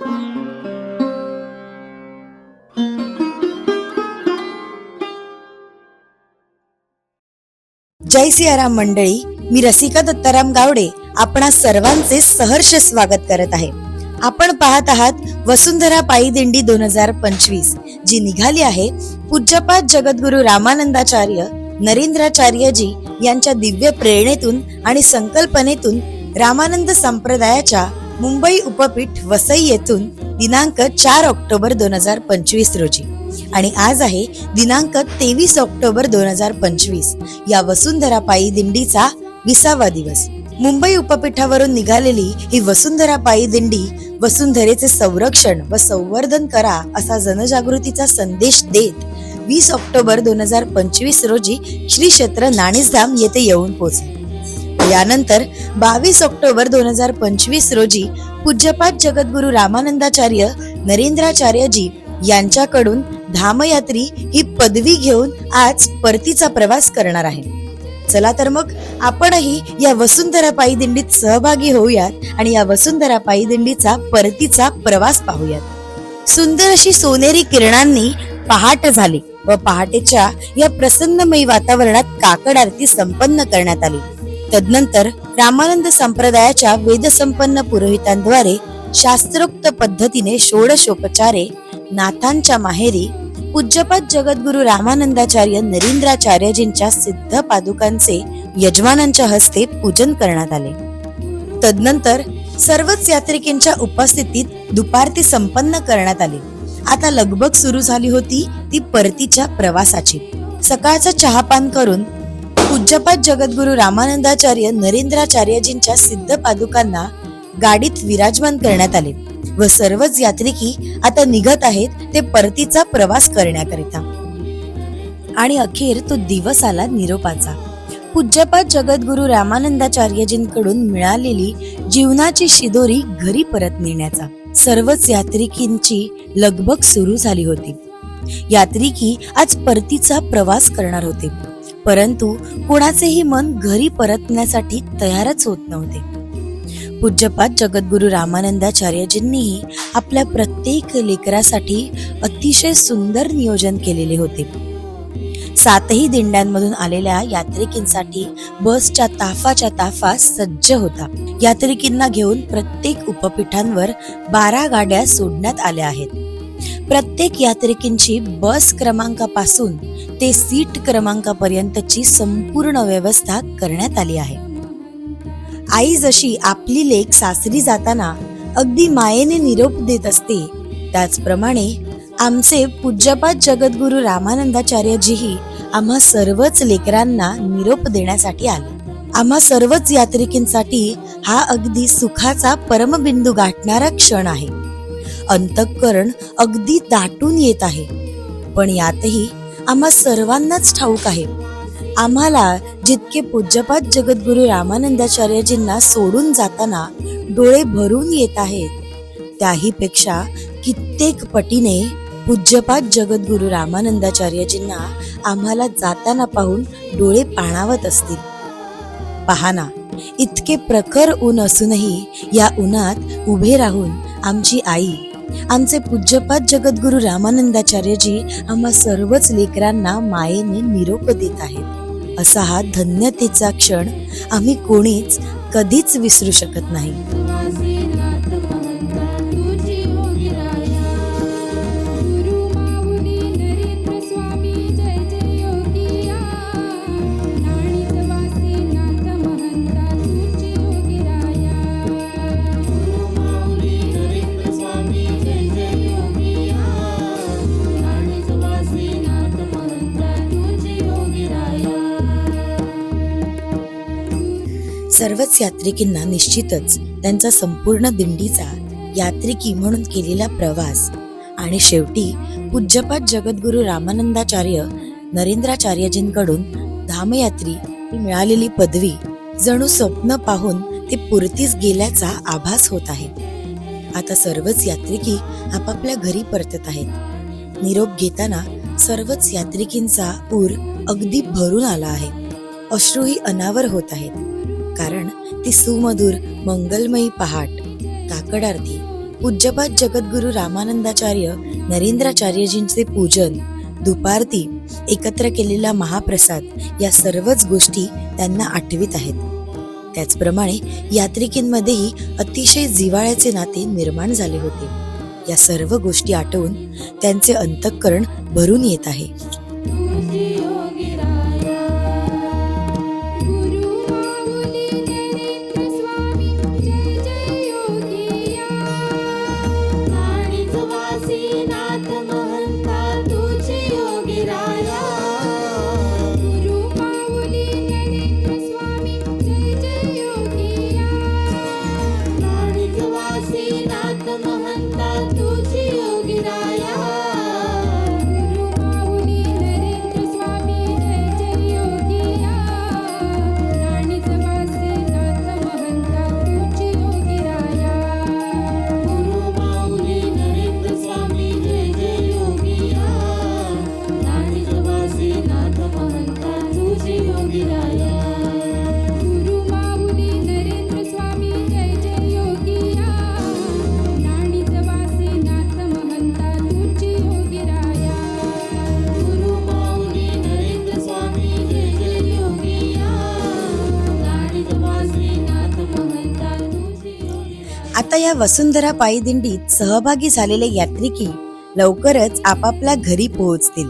जय सियाराम मंडळी मी रसिका दत्ताराम गावडे आपणा सर्वांचे सहर्ष स्वागत करत आहे. आपण पाहत आहात वसुंधरा पायी दिंडी दोन हजार पंचवीस जी निघाली आहे पूज्यपाद जगद्गुरु रामानंदाचार्य नरेंद्राचार्यजी यांच्या दिव्य प्रेरणेतून आणि संकल्पनेतून रामानंद संप्रदायाच्या मुंबई उपपीठ वसई येथून दिनांक चार ऑक्टोबर दोन हजार पंचवीस रोजी. आणि आज आहे दिनांक तेवीस ऑक्टोबर दोन हजार पंचवीस. या वसुंधरापायी दिंडीचा विसावा दिवस. मुंबई उपपीठावरून निघालेली ही वसुंधरापायी दिंडी वसुंधरेचे संरक्षण व संवर्धन करा असा जनजागृतीचा संदेश देत वीस ऑक्टोबर दोन हजार पंचवीस रोजी श्री क्षेत्र नाणेसधाम येथे येऊन पोहोचली. यानंतर बावीस ऑक्टोबर दोन हजार पंचवीस रोजी पूज्यपाद जगद्गुरु रामानंदाचार्य नरेंद्राचार्यजी यांच्याकडून धामयात्री ही पदवी घेऊन आज परतीचा प्रवास करणार आहे. चला तर मग आपणही या वसुंधरा पायी दिंडीत सहभागी होऊयात आणि या वसुंधरा पायी दिंडीचा परतीचा प्रवास पाहूयात. सुंदर अशी सोनेरी किरणांनी पहाट झाली व पहाटेच्या या प्रसन्नमयी वातावरणात काकड आरती संपन्न करण्यात आली. तदनंतर रामानंद संप्रदायाच्या वेदसंपन्न पुरोहितांद्वारे शास्त्रोक्त पद्धतीने षोडशोपचारे नाथांच्या माहेरी पूज्यपाद जगद्गुरु रामानंदाचार्य नरेंद्राचार्यजींच्या सिद्ध पादुकांचे यजमानांच्या हस्ते पूजन करण्यात आले. तदनंतर सर्वच यात्रिकांच्या उपस्थितीत दुपारती संपन्न करण्यात आली. आता लगबग सुरू झाली होती ती परतीच्या प्रवासाची. सकाळचा चहापान करून पूज्यपाद जगद्गुरु रामानंदाचार्य नरेंद्राचार्यजींच्या सिद्ध पादुकांना गाडीत विराजमान करण्यात आले व सर्वच यात्रिकी आता निघत आहेत ते परतीचा प्रवास करण्याकरिता. आणि अखेर तो दिवस आला निरोपाचा. पूज्यपाद जगद्गुरु रामानंदाचार्यजींकडून मिळालेली जीवनाची शिदोरी घरी परत नेण्याचा. सर्वच यात्रिकींची लगबग सुरू झाली होती. यात्रिकी आज परतीचा प्रवास करणार होते. परंतु कोणाचेही मन घरी परतण्यासाठी तयारच होत नव्हते. पूज्यपाद जगद्गुरु रामानंदाचार्यजींनीही आपल्या प्रत्येक लेकरासाठी अतिशय सुंदर नियोजन केलेले होते. सातही दिंड्यांमधून आलेल्या यात्रिकींसाठी बसच्या ताफाच्या ताफा सज्ज होता. यात्रिकींना घेऊन प्रत्येक उपपीठांवर बारा गाड्या सोडण्यात आल्या आहेत. प्रत्येक यात्रिकींची बस क्रमांकापासून ते सीट क्रमांकापर्यंतची संपूर्ण व्यवस्था करण्यात आली आहे. आई जशी आपली लेख सासरी जाताना अगदी मायेने निरोप देत असते त्याचप्रमाणे आमचे पूज्यपाद जगद्गुरु रामानंदाचार्यजीही आम्हा सर्वच लेकरांना निरोप देण्यासाठी आले. आम्हा सर्वच यात्रिकींसाठी हा अगदी सुखाचा परमबिंदू गाठणारा क्षण आहे. अंतःकरण अगदी दाटून येत आहे. पण यातही आम्हा सर्वांनाच ठाऊक आहे. आम्हाला जितके पूज्यपाद जगद्गुरू रामानंदाचार्यजींना सोडून जाताना डोळे भरून येत आहेत त्याहीपेक्षा कित्येक पटीने पूज्यपाद जगद्गुरु रामानंदाचार्यजींना आम्हाला जाताना पाहून डोळे पाणावत असतील. पहाना इतके प्रखर ऊन असूनही या उन्हात उभे राहून आमची आई आमचे पूज्यपाद जगद्गुरु रामानंदाचार्यजी आम्हा सर्वच लेकरांना मायेने निरोप देत आहेत. असा हा धन्यतेचा क्षण आम्ही कोणीच कधीच विसरू शकत नाही. सर्वच यात्रिकींना निश्चितच त्यांचा संपूर्ण दिंडीचा यात्रिकी म्हणून केलेला प्रवास. आणि शेवटी पूज्यपाद जगद्गुरू रामानंदाचार्य नरेंद्राचार्यजींकडून धामयात्री ही मिळालेली पदवी जणू स्वप्न पाहून ते पुरतीच गेल्याचा आभास होत आहे. आता सर्वच यात्रिकी आपापल्या घरी परतत आहेत. निरोप घेताना सर्वच यात्रिकींचा पूर अगदी भरून आला आहे. अश्रूही अनावर होत आहेत. कारण ती सुमधुर मंगलमयी पहाट. काकड आरती पूज्यपाद जगद्गुरु रामानंदाचार्य नरेंद्राचार्यजींचे पूजन दुपारती एकत्र केलेला महाप्रसाद या सर्वच गोष्टी त्यांना आठवीत आहेत. त्याचप्रमाणे यात्रिकींमध्येही अतिशय जिव्हाळ्याचे नाते निर्माण झाले होते. या सर्व गोष्टी आठवून त्यांचे अंतःकरण भरून येत आहे. आता या वसुंधरा पायी दिंडीत सहभागी झालेले यात्रिकी लवकरच आपापल्या घरी पोहोचतील.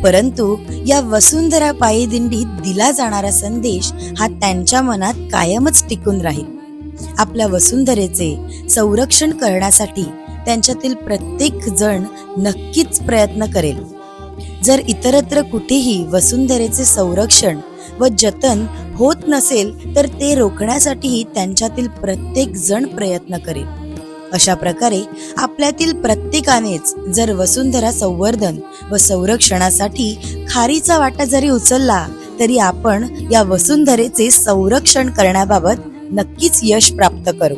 परंतु या वसुंधरा पायी दिंडीत दिला जाणारा संदेश हा त्यांच्या मनात कायमच टिकून राहील. आपल्या वसुंधरेचे संरक्षण करण्यासाठी त्यांच्यातील प्रत्येक जण नक्कीच प्रयत्न करेल. जर इतरत्र कुठेही वसुंधरेचे संरक्षण व जतन होत नसेल तर ते रोखण्यासाठीही त्यांच्यातील प्रत्येक जण प्रयत्न करेल. अशा प्रकारे आपल्यातील प्रत्येकानेच जर वसुंधरा संवर्धन व संरक्षणासाठी खारीचा वाटा जरी उचलला तरी आपण या वसुंधरेचे संरक्षण करण्याबाबत नक्कीच यश प्राप्त करू.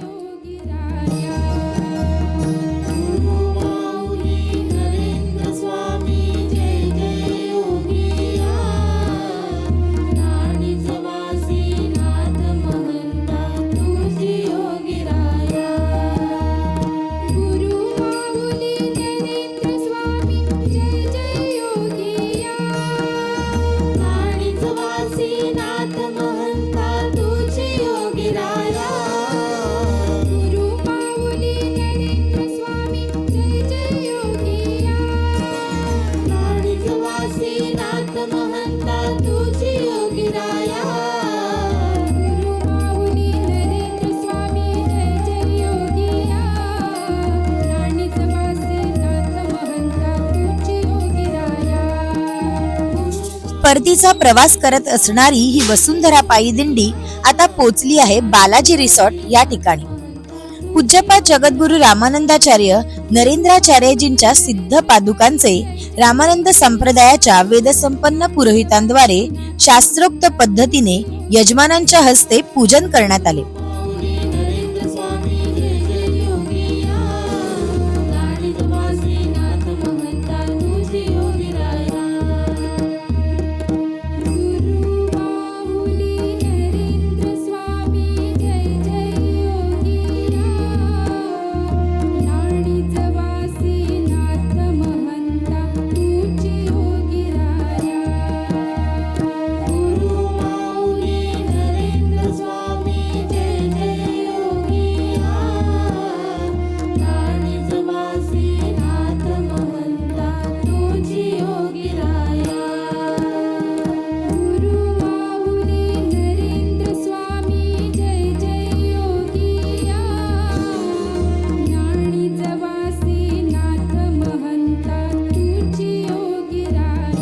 परतीचा प्रवास करत असणारी ही वसुंधरा पायी दिंडी आता पोचली आहे बालाजी रिसॉर्ट या ठिकाणी. पूज्यपाद जगद्गुरु रामानंदाचार्य नरेंद्राचार्यजींच्या सिद्ध पादुकांचे रामानंद संप्रदायाच्या वेदसंपन्न पुरोहितांद्वारे शास्त्रोक्त पद्धतीने यजमानांच्या हस्ते पूजन करण्यात आले.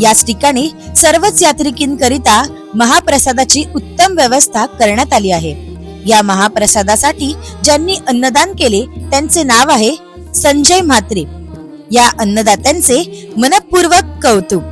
याच ठिकाणी सर्वच यात्रिकींकरिता महाप्रसादाची उत्तम व्यवस्था करण्यात आली आहे. या महाप्रसादासाठी ज्यांनी अन्नदान केले त्यांचे नाव आहे संजय म्हात्रे. या अन्नदात्यांचे मनपूर्वक कौतुक.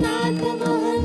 Maranatha,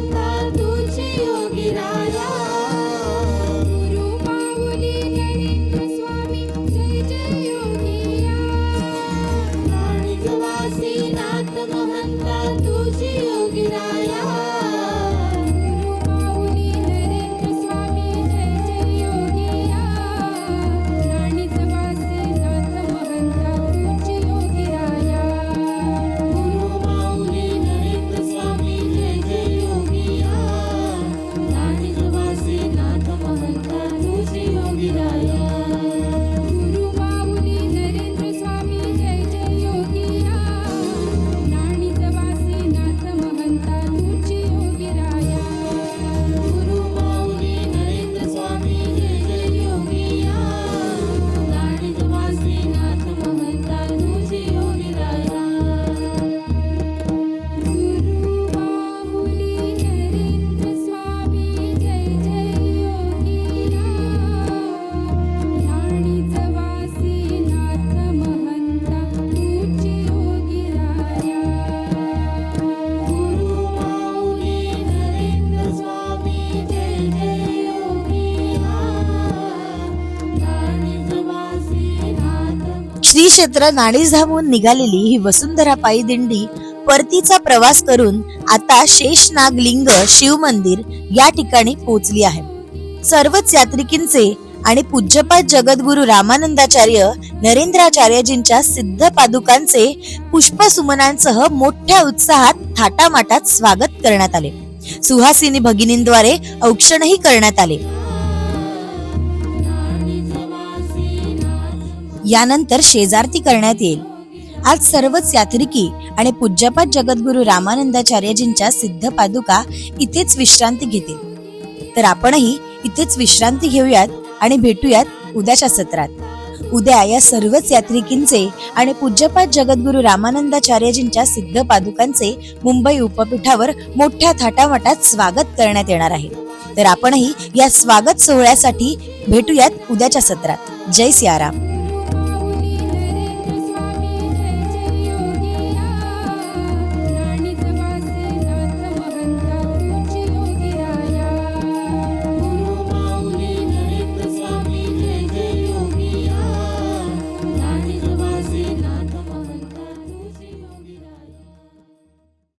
श्री क्षेत्र नाणीस धामून निघालेली ही वसुंधरा पायी दिंडी परतीचा प्रवास करून आता शेषनाग लिंग शिव मंदिर या ठिकाणी पोहोचली आहे. सर्वच यात्रिकींचे आणि पूज्यपाद जगद्गुरु रामानंदाचार्य नरेंद्राचार्यजींच्या सिद्ध पादुकांचे पुष्पसुमनांसह मोठ्या उत्साहात थाटामाटात स्वागत करण्यात आले. सुहासिनी भगिनींद्वारे औक्षणही करण्यात आले. यानंतर शेजारती करण्यात येईल. आज सर्वच यात्रिकी आणि पूज्यपाद जगद्गुरु रामानंदाचार्यजींच्या सिद्ध पादुका इथेच विश्रांती घेतील. तर आपणही इथेच विश्रांती घेऊयात आणि भेटूयात उद्याच्या सत्रात. उद्या या सर्वच यात्रिकींचे आणि पूज्यपाद जगद्गुरु रामानंदाचार्यजींच्या सिद्ध पादुकांचे मुंबई उपपीठावर मोठ्या थाटामाटात स्वागत करण्यात येणार आहे. तर आपणही या स्वागत सोहळ्यासाठी भेटूयात उद्याच्या सत्रात. जय सियाराम.